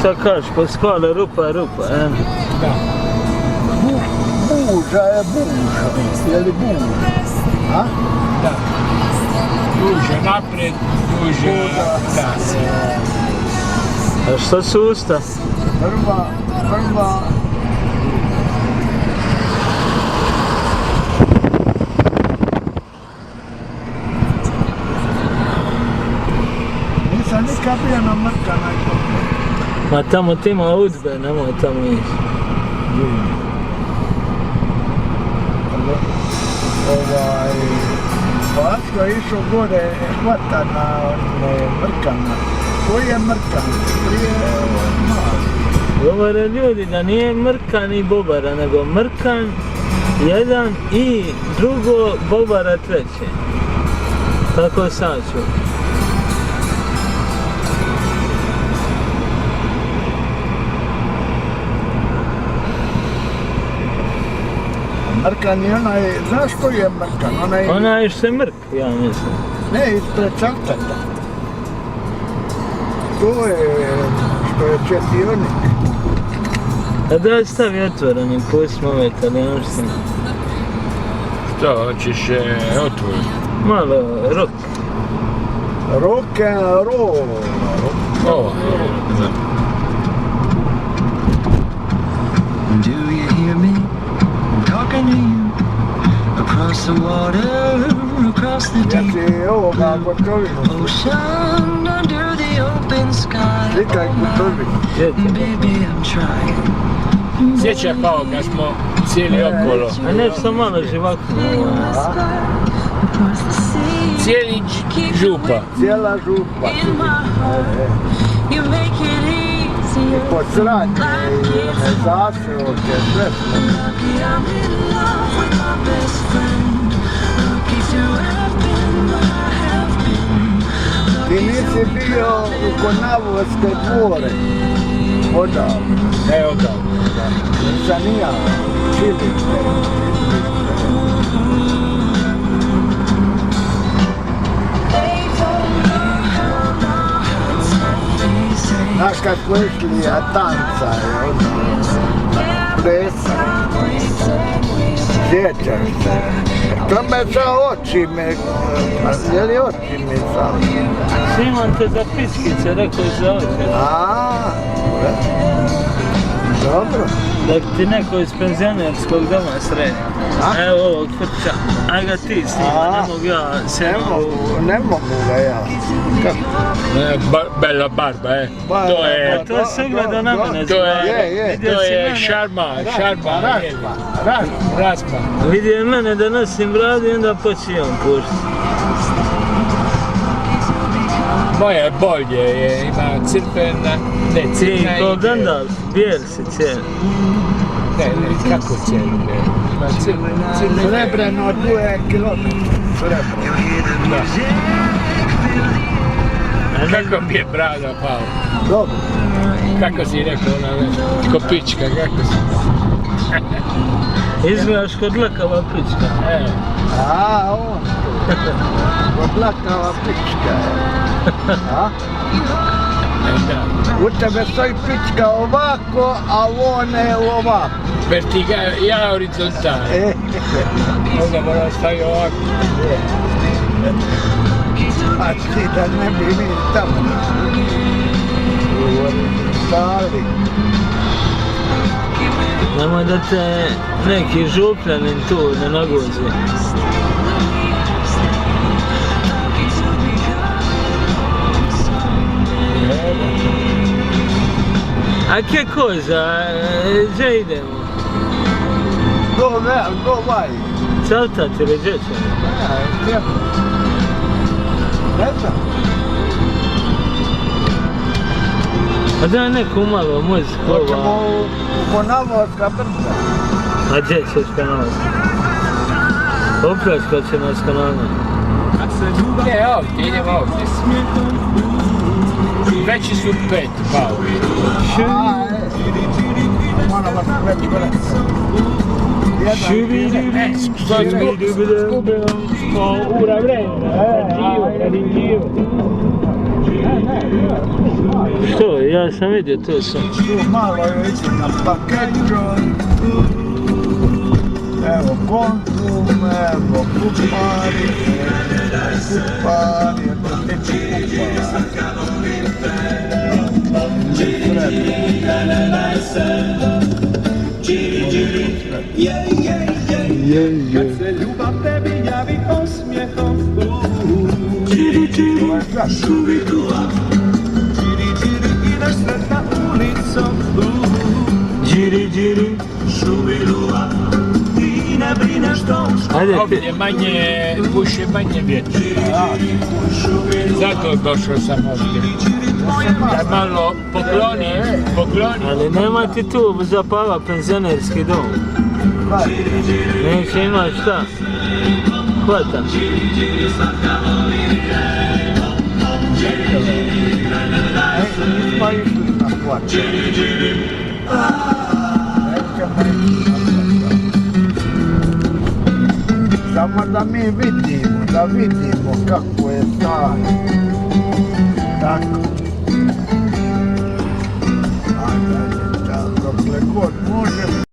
Šta kažeš, po skale rupa rupa, e? Da. Bu, buža je buža. Je li buža? A? Da. Duže naprijed, duže da se. A šta su usta? Prva, prva... Nisam nikad bio na mrkanoj Ma tamo ti ima udbe, nemoj tamo ići. Ovaj... Vasko je išao gore, hvata na one mrkana. Koji je mrkan? Prije. Govore ljudi da nije mrkan i bobara, nego mrkan jedan i drugo bobara treće. Tako sad ću. Арканьона и Рашко и Марканона. Она и Семерк, я не знаю. Не, и Трецарта. То, что я четверник. Да ostavi otvorenim, pustimo ove italijanštine. Šta, hoćeš otvoren? Malo, rok. Rock and roll. Ovo, ne znam. Do you hear me? the water across the deep blue ocean under the open sky. Oh, baby, I'm trying. Sjeća pao kad smo cijeli okolo. A ne samo na živaku. Cijeli župa. Cijela župa. I po sranju, i zaseoke, sve. Vinícius You o Conavo a escapar. Onde? É onde? Janinha, Chile. Acho que a coisa é a dança, é o preço. Deixa eu ver. Tam mesela očime, oggi li očime sam? Snimam te za piskice, rekao je za očime. A, ah, dobro. Da ti neko iz penzionerskog doma sredi. A? Evo ovog frča. Aj ga ti snima, A? ne mogu ja se Ne mogu, ne mogu ga ja. Kako? Ne, ba- bella barba, e. Ba- To je, To se gleda na mene. to je, Je, je. To je šarma, šarma. Raspa, raspa. Vidio je mene da nosim bradu i onda počeo on pušti. Moja je bolje, je, ima crvena, ne Ti crna ko i- Gandalf, bijel si cijeli. Ne, ne, kako crvena? Ima crvena, crvena. Srebreno dvije kilometra. Srebreno. Da. Ne, Kako mi je brada pao? Dobro. Kako si rekao ona već? Ko pička, kako si? izgledaš kod lakava pička. E, A, on. Pička. je. A? U tebe stoji pička ovako, a on je ovako. Vertiga, ja horizontalno. E, Onda mora staviti ovako. a ti da ne bi mi tamo. U horizontali. Nemoj da te neki župljanin tu ne naguzi. A che cosa? Zeidem? Dove, dove vai? Saltate le gece. Eh, A da ne kumalo muzika ova. Hoćemo Konavorska brda. A gdje ćeš Konavorska? Opraškat će nas Konavorska. Ne, ovdje, idemo ovdje. veći su pet, kao. Ne, sad smo ura vremena, To, ja sam vidio, to sam. Malo je na paketu. Evo Konzum, evo Kupari, Kupari, Jak se ljubav tebi javi osmijehom Čiri, čiri, šuvi tu kobiet. Manie, pusie, manie wieczy. Za to doszło samotnie. Ja malo poklonić, poklonić. Ale nie ma tytułu, bo zapawa penzjonerski dom. Nie się ma šta. Hvata. Dzieli, dzieli, na płacie. Kama zami vidimo, da vidimo kako je stanje. Tako. A da je tako, god može.